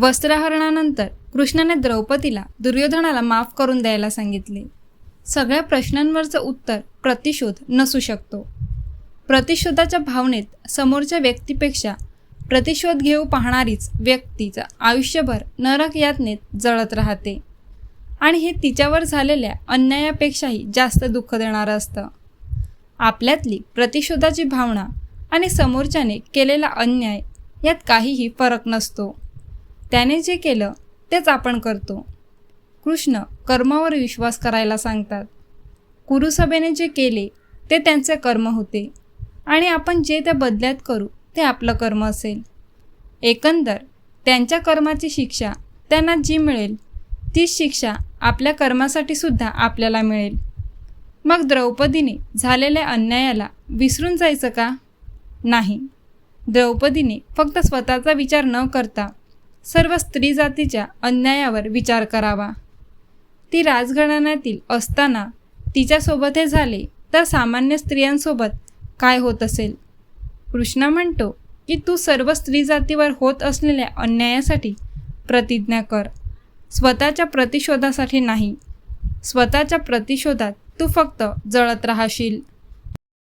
वस्त्रहरणानंतर कृष्णाने द्रौपदीला दुर्योधनाला माफ करून द्यायला सांगितले. सगळ्या प्रश्नांवरचं उत्तर प्रतिशोध नसू शकतो. प्रतिशोधाच्या भावनेत समोरच्या व्यक्तीपेक्षा प्रतिशोध घेऊ पाहणारीच व्यक्तीचं आयुष्यभर नरक यातनेत जळत राहते. आणि हे तिच्यावर झालेल्या अन्यायापेक्षाही जास्त दुःख देणारं असतं. आपल्यातली प्रतिशोधाची भावना आणि समोरच्याने केलेला अन्याय यात काहीही फरक नसतो. त्याने जे केलं तेच आपण करतो. कृष्ण कर्मावर विश्वास करायला सांगतात. कुरुसभेने जे केले ते त्यांचे कर्म होते. आणि आपण जे त्या बदल्यात करू ते आपलं कर्म असेल. एकंदर त्यांच्या कर्माची शिक्षा त्यांना जी मिळेल तीच शिक्षा आपल्या कर्मासाठी सुद्धा आपल्याला मिळेल. मग द्रौपदीने झालेल्या अन्यायाला विसरून जायचं का? नाही. द्रौपदीने फक्त स्वतःचा विचार न करता सर्व स्त्री जातीच्या अन्यायावर विचार करावा. ती राजघराण्यातील असताना तिच्यासोबत हे झाले तर सामान्य स्त्रियांसोबत काय होत असेल? कृष्ण म्हणतो की तू सर्व स्त्री जातीवर होत असलेल्या अन्यायासाठी प्रतिज्ञा कर. स्वतःच्या प्रतिशोधासाठी नाही. स्वतःच्या प्रतिशोधात तू फक्त जळत राहशील.